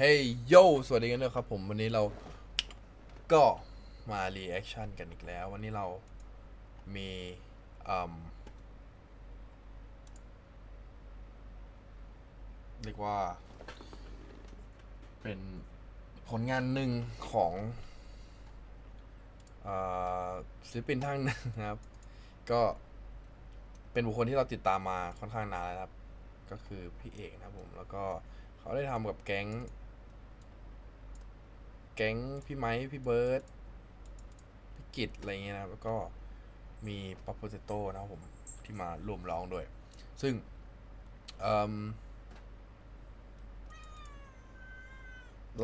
เฮ้ยโยสวัสดีกันด้วยครับผมวันนี้เราก็มารีแอคชั่นกันอีกแล้ว วันนี้เรามีอืมเรียกว่า เป็นผลงานหนึ่งของเอ่อศิลปินท่านนึงนะครับ ก็เป็นบุคคลที่เราติดตามมาค่อนข้างนานแล้วครับ ก็คือพี่เอกนะครับผมแล้วก็เขาได้ทำกับแก๊ง แก๊งพี่ไม้พี่เบิร์ดพี่กิตอะไรเงี้ยนะแล้วก็มีป๊อปโปเตโต้นะครับผมที่มารวมร้องด้วย ซึ่งเ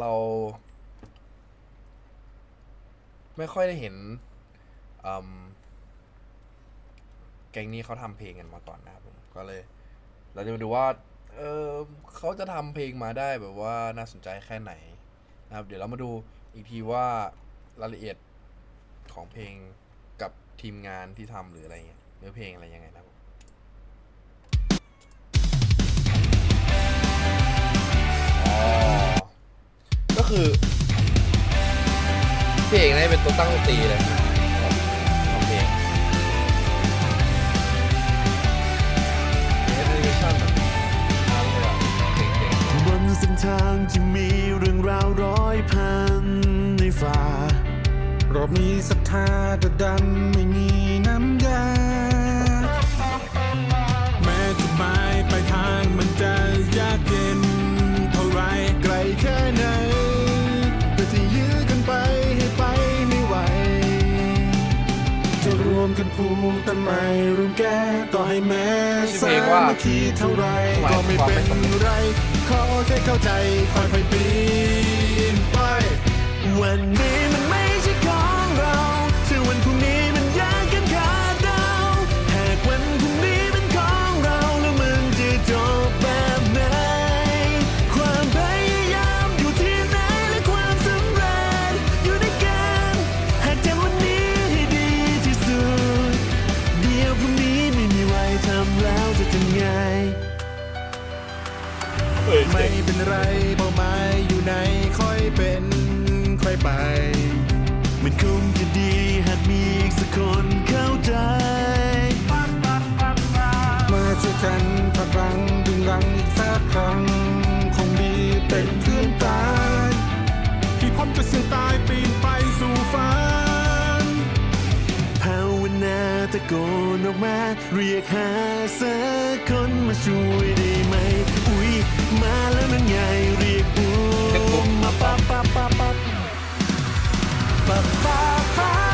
เรา ไม่ค่อยได้เห็นแก๊งนี้เขาทำเพลงกันมาก่อนนะครับผมก็เลย เราจะมาดูว่า เออเขาจะทำเพลงมาได้แบบว่าน่าสนใจแค่ไหน นะครับเดี๋ยวเรามาดูอีกทีว่ารายละเอียดของเพลงกับทีมงานที่ทำหรืออะไรเงี้ยเนื้อเพลงอะไรยังไงนะครับผมอ๋อก็คือพี่เอกเนี่ยเป็นตัวตั้งดนตรีเลยทำเพลงเอฟเวชั่นแบบทำเลยอะเก่งๆบนเส้นทางที่มี รอบนี้ศรัทธาแต่ดันไม่มีน้ำยา แม้จุดหมายปลายทางมันจะยากเย็น เท่าไรไกลแค่ไหนเพื่อที่ยื้อกันไปให้ไปไม่ไหว จะรวมกันพูดแต่ไม่รวมแก้ต่อให้แม้แสางว่ามัคคีเท่าไรก็ไม่เป็นไร ขอแค่เข้าใจค่อยๆปีนไป วันนี้มัน ไม่เป็นไรเป้าหมายอยู่ไหนค่อยเป็นค่อยไป มันคงจะดีหากมีอีกสักคนเข้าใจ มาช่วยกันผลักรังดึงรังอีกสักครั้ง คงดีเป็นเพื่อนตายที่พบจะเสี่ยงตายปีนไปสู่ฝันภาวนาตะโกนออกมา เรียกหาสักคนมาช่วยได้ไหม มาแล้วนังใหญ่เรียกบูมมาปั๊บปั๊บปั๊บปั๊บปั๊บปั๊บ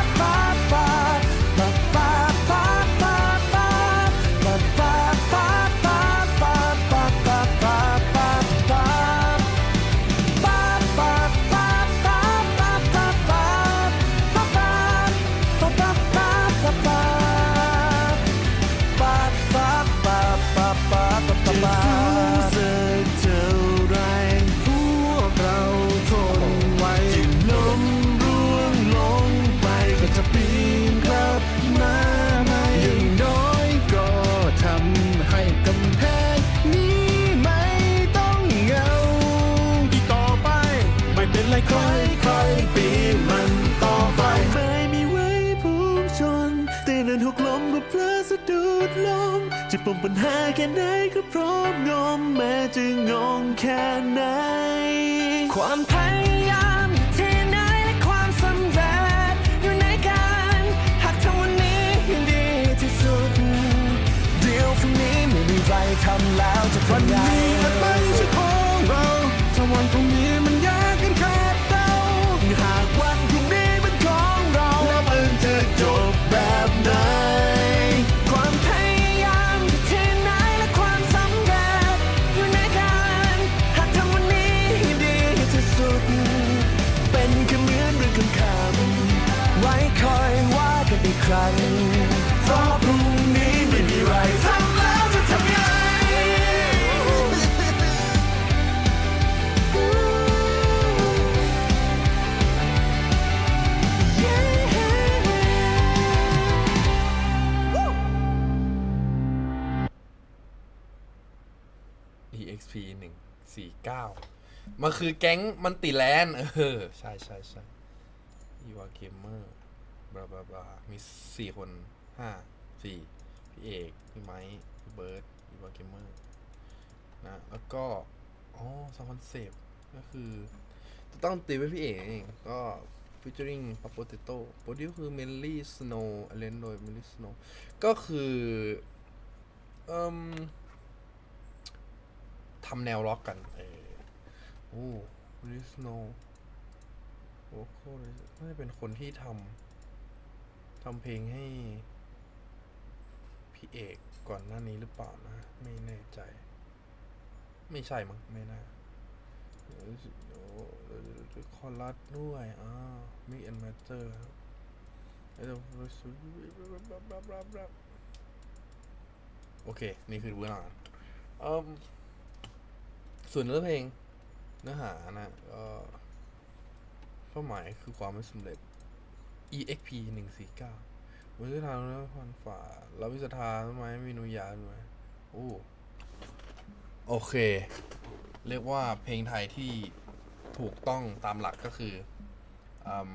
กลมก็เพลอสะดุดลมจะปมปัญหาแค่ไหนก็พร้อมงอมแม้จะงงแค่ไหน ความพยายามอยู่ที่ไหนและความสำเร็จอยู่ในกันหากทำวันนี้ให้ดีที่สุด เดี๋ยวพรุ่งนี้ไม่มีไรทำแล้วจะวันทำไง เก้ามันคือแก๊งมันติแลนด์เออ ใช่ใช่ใช่อีวาเกมเมอร์บลาบลาบลามีสี่คนห้าสี่พี่เอกพี่ไม้พี่เบิร์ดอีวาเกมเมอร์นะแล้วก็อ๋อสองคอนเซปต์ก็คือต้องตีไว้พี่เอกเองก็ featuring ป a โปเตโต้โปรดิวคือเมลลี่สโนว์เลนโดยเมลลี่สโนว์ก็คือเอ่มำแนวล็อกกันเออโอ้ลิสโนโอ้โหน่าจะเป็นคนที่ทำทำเพลงให้ พี่เอกก่อนหน้านี้หรือเปล่านะ ไม่แน่ใจ ไม่ใช่มั้งไม่น่าโอ้คอรัสด้วยอ่ามิกแอนด์มาเตอร์ครับโอเค นี่คือเบื้องหลังเอ่ม ส่วนเนื้อเพลงเนื้อหานะก็เป้าหมายคือความไม่สำเร็จ exp หนึ่งสี่เก้าวิทยาทางเรื่องพันฝ่าเราวิสทาต้นไมมีนุยาด้วยโอ้โอเค เรียกว่าเพลงไทยที่ถูกต้องตามหลักก็คืออืม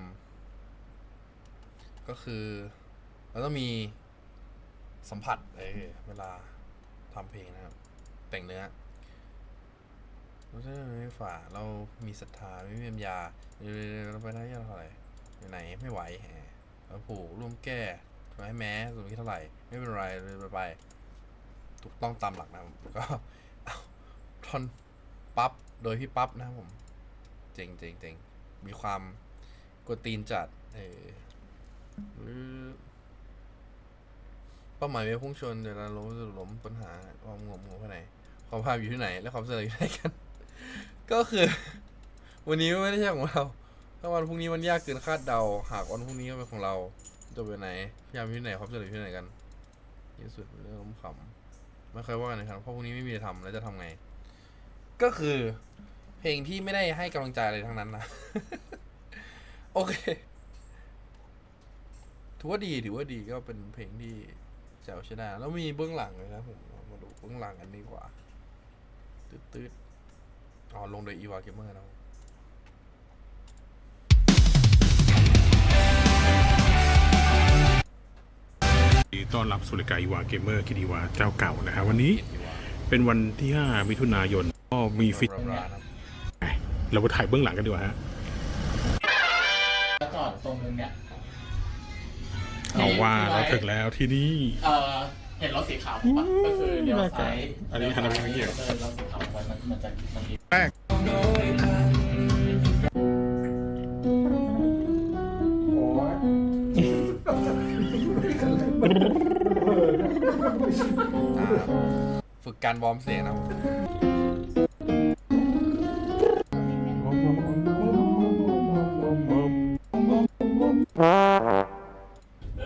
ก็คือเราต้องมีสัมผัสเออเวลาทำเพลงนะครับ แต่งเนื้อ เราจะไม่ฝ่าเรามีศรัทธาไม่มีปัญญาเดี๋ยวๆเราไปได้ยังเท่าไหร่ไปไหนไม่ไหวแหมเราผูกร่วมแก้ทำไมแม้ส่วนที่เท่าไหร่ ไม่เป็นไรเลยไปไปถูกต้องตามหลักนะก็เอาทอนปั๊บโดยพี่ปั๊บนะผม เจ๋งเจ๋งเจ๋งมีความกวนตีนจัด เออหรือเป้าหมายไม่พุ่งชนเดี๋ยวเราล้มจะล้มปัญหาความงมงงแค่ไหนความภาพอยู่ที่ไหน และความเสนออยู่ที่ไหนกัน ก็คือ วันนี้ไม่ได้ใช่ของเรา ถ้าวันพรุ่งนี้มันยากเกินคาดเดา หากวันพรุ่งนี้ก็เป็นของเราจะไปไหนพยายามที่ไหนความเสนออยู่ที่ไหนกันที่สุดเรื่องขำไม่เคยว่ากันนะครับเพราะพรุ่งนี้ไม่มีอะไรทำแล้วจะทำไง ก็คือ เพลงที่ไม่ได้ให้กำลังใจอะไรทั้งนั้นนะโอเคถือว่าดีถือว่าดีก็เป็นเพลงที่แจ๋วใช่ได้แล้วมีเบื้องหลังเลยนะผมมาดูเบื้องหลังกันดีกว่าตืดตืด อ๋อลงโดยอีวาเกมเมอร์นะต้อนรับสุริกาอีวาเกมเมอร์คิดอีวาเจ้าเก่านะฮะวันนี้เขียนอีวาเป็นวันที่ 5 มิถุนายน ก็มีฟิตบลาๆนะครับเราไปถ่ายเบื้องหลังกันดีกว่าฮะแล้วจอดตรงนึงเนี่ยเอาว่าเราถึงแล้วที่นี่เอ่อ เห็นรถสีขาวปะก็คือเลี้ยวซ้ายอันนี้หันไปทางนี้เหรอเออรถสีขาวไว้มันมันจะมันมีแรกอ่าฝึกการวอร์มเสียงนะครับ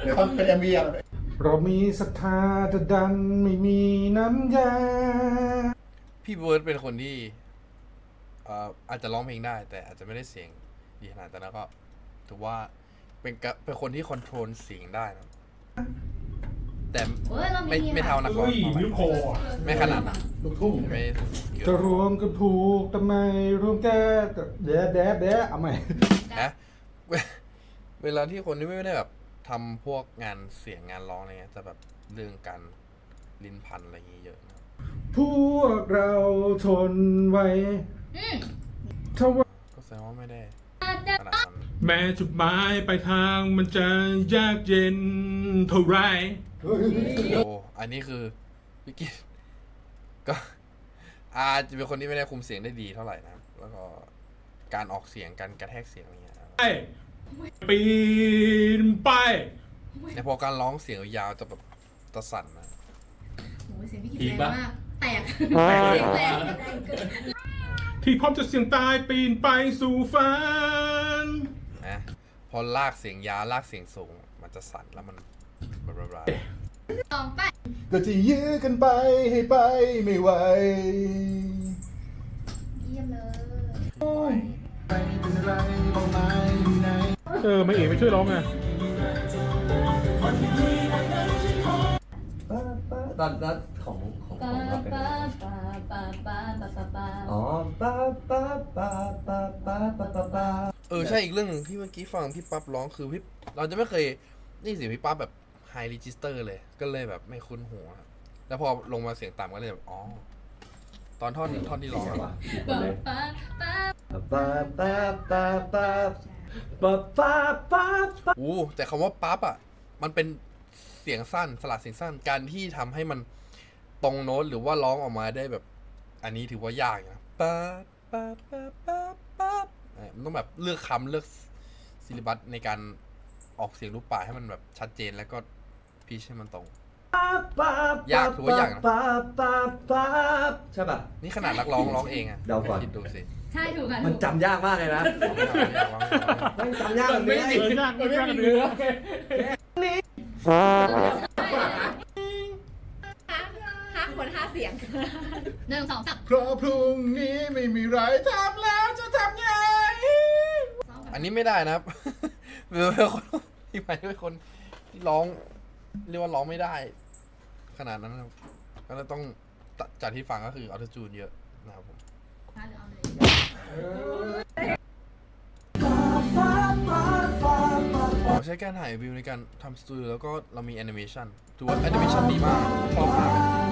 เดี๋ยวต้องเป็นเอ็มวีอะ เรามีศรัทธาแต่ดันไม่มีน้ำยา พี่เบิร์ดเป็นคนที่เอ่ออาจจะร้องเพลงได้ แต่อาจจะไม่ได้เสียงดีขนาดแต่นั้นก็ถือว่าเป็นกะเป็นคนที่คอนโทรลเสียงได้นะแต่เฮ้ยเรามีไม่ไม่เท่านักร้องนิ้วโคอะไม่ขนาดนั้นลูกทุ่งไม่เกี่ยวจะรวมกันผูกทำไมรวมแก้เดะเดะเดะเอาใหม่นะเวเวลาที่คนที่ไม่ได้แบบ ทำพวกงานเสียงงานร้องอะไรเงี้ยจะแบบเรื่องการลิ้นพันอะไรอย่างงี้เยอะนะครับพวกเราทนไว้อืมถ้าว่าก็แสดงว่าไม่ได้อาจจะขนาดนั้นแม้จุดหมายไปลายทางมันจะยากเย็นเท่าไร โอ้อันนี้คือวิกิตก็อาจจะเป็นคนที่ไม่ได้คุมเสียงได้ดีเท่าไหร่นะ แล้วก็การออกเสียงการกระแทกเสียงอะไรเงี้ยไป ปีนไปแต่พอการร้องเสียงยาวๆจะแบบจะสั่นนะโอ้ยเสียงพี่กิตอีกแรปะงมากแตกแตกเลยแตเหรกอแตกเกินที่พร้อมจะเสี่ยงตายปีนไปสู่ฝันนะพอลากเสียงยาวลากเสียงสูง มันจะสั่นแล้วมันบลาบลาสองไปก็จะยื้อกันไปให้ไปไม่ไหวเยี่ยมเลยไม่เป็นไรเป้าหมายอยู่ไหน เออไม่เอกไปช่วยร้องอะตอนนั้นของของปาของเราเป็นปาปาปาปาปาอ๋อป้าป้าป้าป้าป้าป้าป้าป้าเออใช่อีกเรื่องหนึ่งที่เมื่อกี้ฟังพี่ปั๊บร้องคือพี่เราจะไม่เคยได้ยินเสียงพี่ปั๊บแบบไฮรีจิสเตอร์เลย ก็เลยแบบไม่คุ้นหูครับแล้วพอลงมาเสียงต่ำก็เลยแบบอ๋อตอนท่อนท่อนที่ร้องอะป๊าป๊าปาป้าป้าป้า ป้าป้าป้าป้าป้าอู้แต่คำว่าปั๊บอะ มันเป็นเสียงสั้นสลัดเสียงสั้นการที่ทำให้มันตรงโน้ตหรือว่าร้องออกมาได้แบบ อันนี้ถือว่ายากนะปั๊บปั๊บปั๊บปั๊บปั๊บมันต้องแบบเลือกคำเลือกซิลิบัสในการออกเสียงรูปป่ากให้มันแบบชัดเจนแล้วก็พีชให้มันตรง ยากถือว่ายากนะป้าป้าป้าใช่ป่ะ นี่ขนาดนักร้องร้องเองอะเดาก่อน คิดดูสิใช่ถูกค่ะมันถูกจำยากมากเลยนะไม่จำยากแบบนี้เออยากมันไม่มีเนื้อห้าคนห้าเสียงหนึ่งสองสามเพราะพรุ่งนี้ไม่มีไรทำแล้วจะทำไงอันนี้ไม่ได้นะครับเป็นคนที่ไปเป็นคนที่ร้อง เรียกว่าร้องไม่ได้ ขนาดนั้นนะครับก็เลยต้องตัดจากที่ฟังก็คือออโตจูนเยอะนะครับผมเอาเลยเราใช้การถ่ายวิวในการทำสตูดิโอแล้วก็เรามีแอนิเมชันถือว่าแอนิเมชันดีมากชอบมาก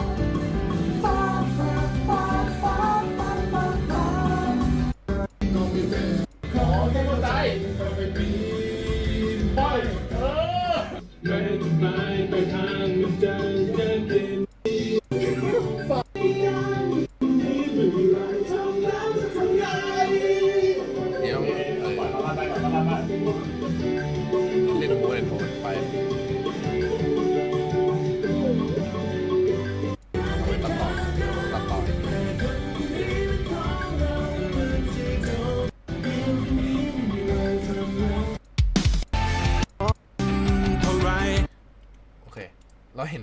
เราเห็น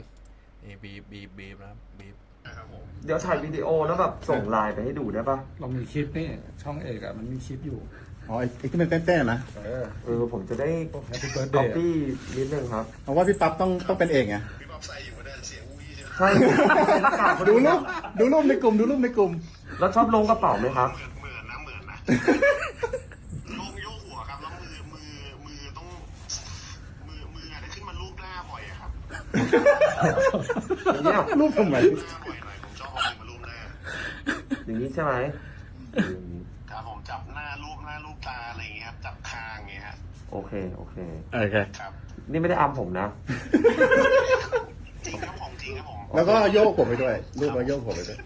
นี่บีบบีบบีบนะครับบีบเดี๋ยวถ่ายวิดีโอแล้วแบบส่งไลน์ไปให้ดูได้ป่ะเรามีคลิปนี่ช่องเอกอะมันมีคลิปอยู่ อ๋อไอ้ไอ้ที่มันเต้นๆนะเออเออผมจะได้แฮปปี้เบิร์ด c เด o ย์ปี้นิดนึงครับเพราะว่าพี่ปั๊บต้องต้องเป็นเองไงใช่หน้ากากพอดูดีรูปดูรูปในกลุ่มดูรูปในกลุ่ม แล้วชอบลงกระเป๋าไหมครับ เหมือนนะเหมือนนะ โยกโยกหัวครับ แล้วมือมือมือต้อง มือมืออาจจะขึ้นมาลูบหน้าบ่อยอะครับ อย่างเงี้ยรูปทำไมลูบหน้าบ่อยหน่อยผมชอบเอามือมาลูบหน้าอย่างนี้ใช่ไหมครับผมจับหน้าลูบหน้าลูบตาอะไรอย่างเงี้ยครับจับคางอย่างเงี้ยฮะโอเคโอเค โอเค ครับนี่ไม่ได้อัมผมนะ จริงครับผมจริงครับผมแล้วก็โยกผมไปด้วย รูปมาโยกผมไปด้วย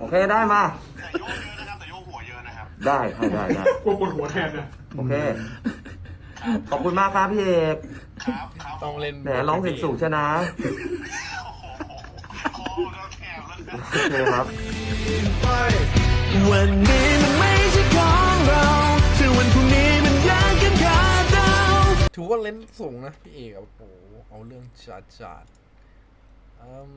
โอเคได้มา แต่โยกเยอะนะครับแต่โยกหัวเยอะนะครับ ได้ได้ได้ได้ กลัวปวดหัวแทนนะโอเค ขอบคุณมากครับพี่เอก ครับครับต้องเล่นแหมร้องเสียงสูงชนะโอ้โหคอเราแคบแล้วนะโอเคครับ วันนี้มันไม่ใช่ของเราแต่วันพรุ่งนี้มันยากกันขาดเดาถือว่าเล่นสูงนะพี่เอกอะโอ้โหเอาเรื่องจัดจัดอืม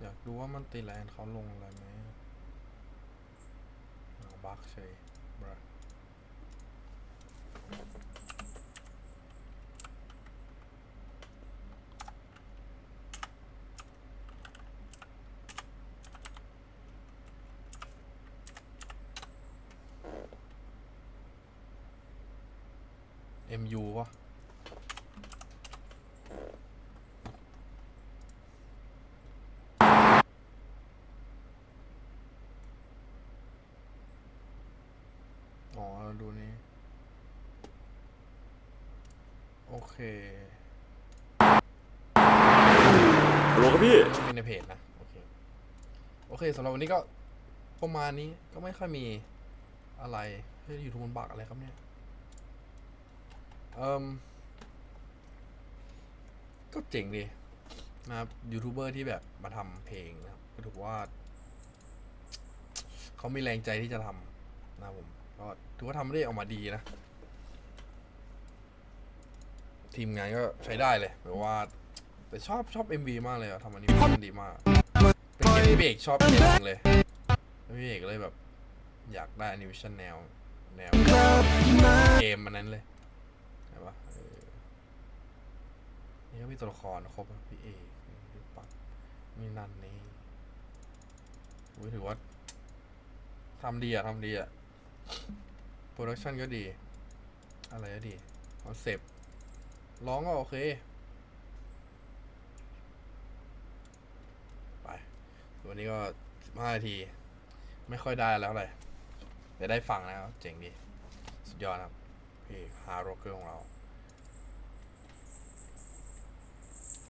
อยากดูว่ามันตีแลนด์เขาลงอะไรไหมเอา บักเฉยบรเอ็มยูวะอ๋อเราดูนี่ โอ เคฮัลโหลครับพี่ มีในเพจนะ โอเค โอเคสำหรับวันนี้ก็ประมาณนี้ก็ไม่ค่อยมีอะไรเฮ้ยยูทูบมันบักอะไรครับเนี่ยเอ่มก็เจ๋งดีนะครับยูทูบเบอร์ที่แบบมาทำเพลงนะครับก็ถือว่า เขามีแรงใจที่จะทำนะครับผมก็ถือว่าทำได้ออกมาดีนะ ทีมงานก็ใช้ได้เลยแบบว่า แต่ชอบชอบ MV มากเลยอะทำอันนี้มันดีมากเป็นเกมที่พี่เอกชอบเกมหนึงเลยแล้วพี่เอกก็เลยแบบ อยากได้แอนิเมชันแนว แนวเกมมันนั้นเลยใช่ปะเออนี่ก็มีตัวละครครบนะพี่เอกพี่ปักมีนันนี่อุ๊ยถือว่าทำดีอะทำดีอะโปรดักชันก็ดี อะไรก็ดีคอนเซปต์ ร้องก็โอเค ไป วันนี้ก็สิบห้านาที ไม่ค่อยได้แล้วเลยเดี๋ยวได้ฟังนะครับเจ๋งดี สุดยอดครับ พี่ฮาร์โรเกอร์ของเรา